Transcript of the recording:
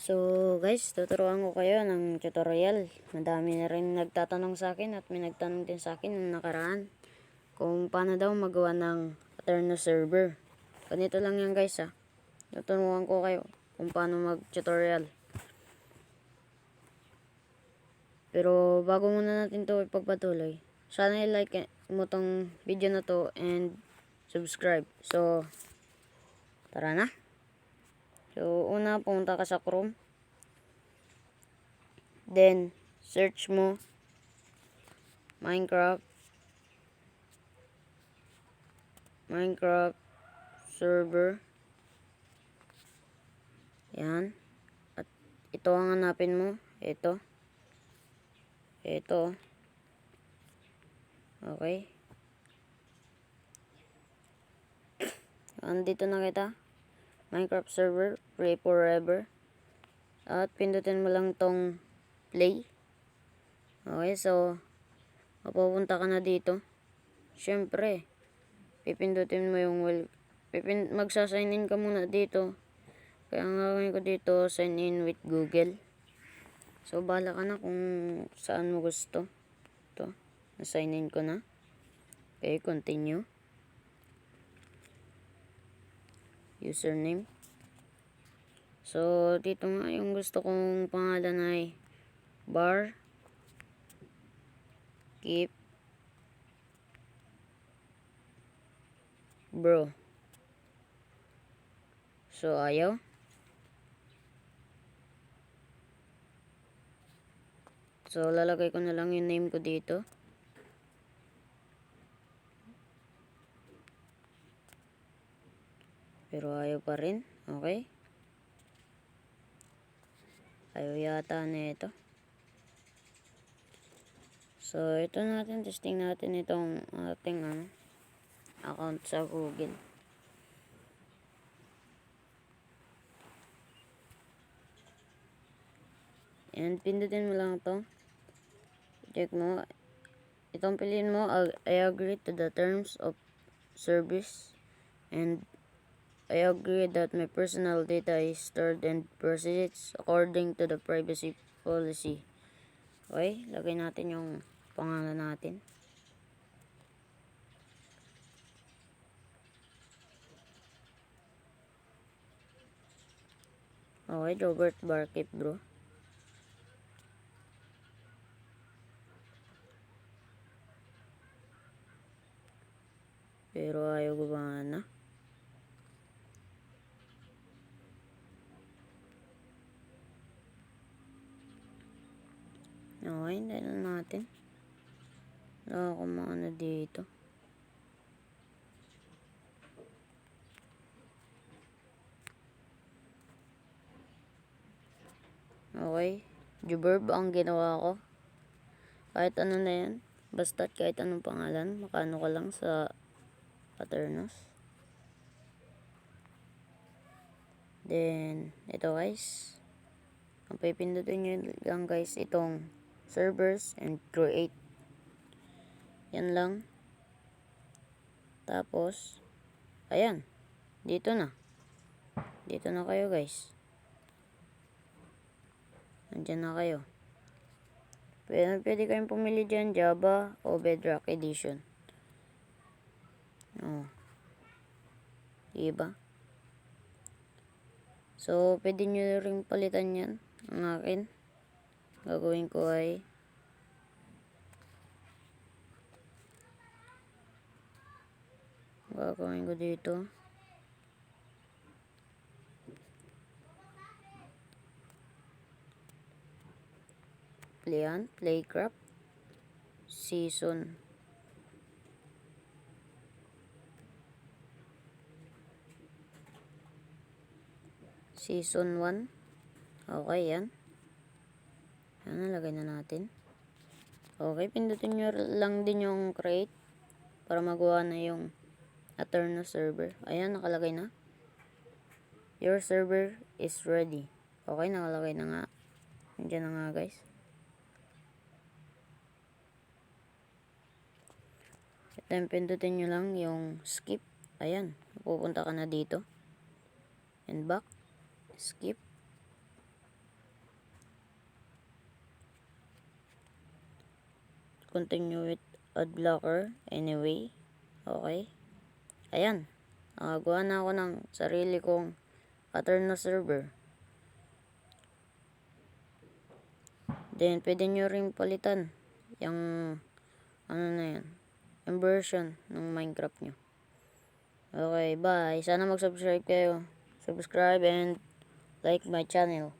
So guys, tuturuan ko kayo ng tutorial. Madami na rin nagtatanong sa akin at may nagtanong din sa akin nung nakaraan kung paano daw magawa ng Aterno server. Ganito lang yan guys ha. Tuturuan ko kayo kung paano mag-tutorial. Pero bago muna natin to ipagpatuloy, sana i-like mo tong video na to and subscribe. So, tara na. So, una, pumunta ka sa Chrome. Then, search mo Minecraft Minecraft server. Yan. At ito ang hanapin mo. Ito. Ito. Okay. Andito na kita. Minecraft server, play forever. At pindutin mo lang tong play. Okay, so mapupunta ka na dito. Syempre, pipindutin mo yung well, pipin, magsasign in ka muna dito. Kaya ang gagawin ko dito, sign in with Google. So, bala ka na kung saan mo gusto. Ito, na-sign in ko na. Okay, continue. Username. So, dito nga yung gusto kong pangalan ay bar keep bro. So, ayaw. So, lalagay ko na lang yung name ko dito. Pero ayaw pa rin. Okay. Ayaw yata na ito. So, ito natin. Testing natin itong ating ano, account sa Google. And pindutin mo lang to. Check mo. Itong piliin mo, I agree to the terms of service and I agree that my personal data is stored and proceeds according to the privacy policy. Okay, lagay natin yung pangalan natin. Okay, Robert Barkip bro. Pero ayaw gumana. Okay, dahil natin. Wala ako maano dito. Okay. Juberb ang ginawa ko. Kahit ano na yan. Basta kahit anong pangalan. Makano ka lang sa Paternos. Then, ito guys. Ang pipindutin nyo lang guys itong servers and create. Yan lang. Tapos, ayan. Dito na. Dito na kayo guys. Nandiyan na kayo. Pwede, pwede kayong pumili dyan Java o Bedrock Edition. Oh. Diba? So, pwede nyo rin palitan yan. Ang akin. Gagawin ko ay gagawin ko dito. Playan, Playcraft, Season Season 1. Okay, yan. Yan, nalagay na natin. Okay, pindutin nyo lang din yung create para magawa na yung Aterno server. Ayan, nakalagay na. Your server is ready. Okay, nakalagay na nga. Nandiyan na nga, guys. Then, pindutin nyo lang yung skip. Ayan, pupunta ka na dito. And back. Skip. Continue with ad blocker anyway. Okay. Ayan. Nakagawa na ako ng sarili kong pattern na server. Then, pwede nyo rin palitan yung ano na yan, yung version ng Minecraft nyo. Okay, bye. Sana mag-subscribe kayo. Subscribe and like my channel.